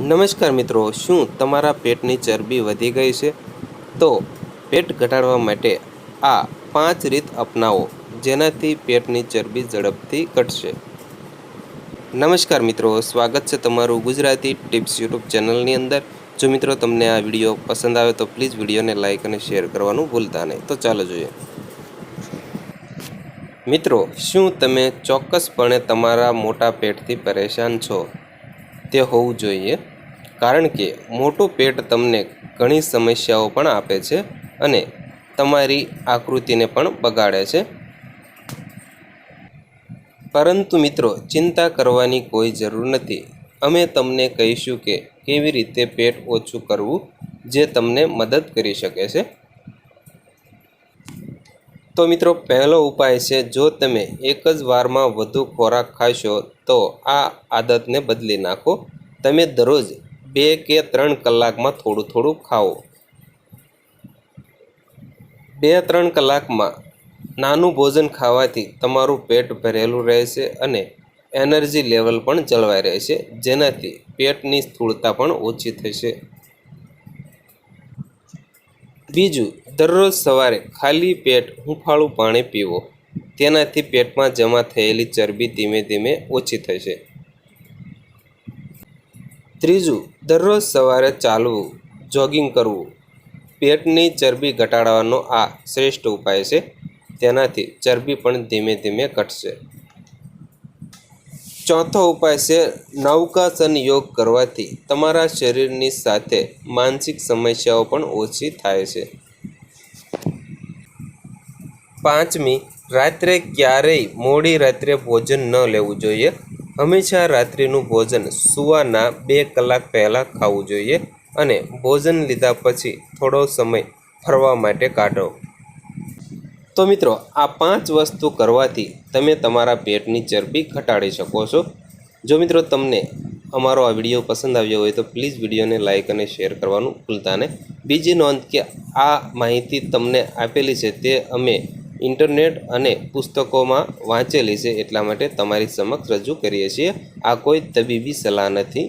નમસ્કાર મિત્રો, શું તમારા પેટની ચરબી વધી ગઈ છે? તો પેટ ઘટાડવા માટે આ પાંચ રીત અપનાવો, જેનાથી પેટની ચરબી ઝડપથી ઘટશે. નમસ્કાર મિત્રો, સ્વાગત છે તમારું ગુજરાતી ટિપ્સ યુટ્યુબ ચેનલની અંદર. જો મિત્રો તમને આ વીડિયો પસંદ આવે તો પ્લીઝ વિડીયોને લાઇક અને શેર કરવાનું ભૂલતા નહીં. તો ચાલો જોઈએ. મિત્રો, શું તમે ચોક્કસપણે તમારા મોટા પેટથી પરેશાન છો? તે હોવું જોઈએ, કારણ કે મોટું પેટ તમને ઘણી સમસ્યાઓ પણ આપે છે અને તમારી આકૃતિને પણ બગાડે છે. પરંતુ મિત્રો, ચિંતા કરવાની કોઈ જરૂર નથી. અમે તમને કહીશું કે કેવી રીતે પેટ ઓછું કરવું જે તમને મદદ કરી શકે છે. તો મિત્રો, પહેલો ઉપાય છે, જો તમે એક જ વારમાં વધુ ખોરાક ખાશો, તો આ આદતને બદલી નાખો. તમે દરરોજ બે કે ત્રણ કલાકમાં થોડું થોડું ખાઓ. બે ત્રણ કલાકમાં નાનું ભોજન ખાવાથી તમારું પેટ ભરેલું રહેશે અને એનર્જી લેવલ પણ જળવાઈ રહેશે, જેનાથી પેટની સ્થૂળતા પણ ઓછી થશે. બીજું, દરરોજ સવારે ખાલી પેટ હૂંફાળું પાણી પીવો. તેનાથી પેટમાં જમા થયેલી ચરબી ધીમે ધીમે ઓછી થશે ત્રીજું, દરરોજ સવારે ચાલવું, જોગિંગ કરવું. પેટની ચરબી ઘટાડવાનો આ શ્રેષ્ઠ ઉપાય છે. તેનાથી ચરબી પણ ધીમે ધીમે ઘટશે. ચોથો ઉપાય છે નૌકાસન યોગ કરવાથી તમારા શરીરની સાથે માનસિક સમસ્યાઓ પણ ઓછી થાય છે. પાંચમી, રાત્રે ક્યારેય મોડી રાત્રે ભોજન ન લેવું જોઈએ. હંમેશા રાત્રિનું ભોજન સૂવાના બે કલાક પહેલાં ખાવું જોઈએ અને ભોજન લીધા પછી થોડો સમય ફરવા માટે કાઢો. તો મિત્રો, આ પાંચ વસ્તુ કરવાથી તમે તમારા પેટની ચરબી ઘટાડી શકો છો. જો મિત્રો તમને અમારો આ વીડિયો પસંદ આવ્યો હોય તો પ્લીઝ વિડીયોને લાઇક અને શેર કરવાનું ભૂલતા નહીં. બીજી નોંધ કે આ માહિતી તમને આપેલી છે તે અમે ઇન્ટરનેટ અને પુસ્તકોમાં વાંચેલી છે એટલા માટે તમારી સમક્ષ રજૂ કરીએ છીએ. આ કોઈ તબીબી સલાહ નથી.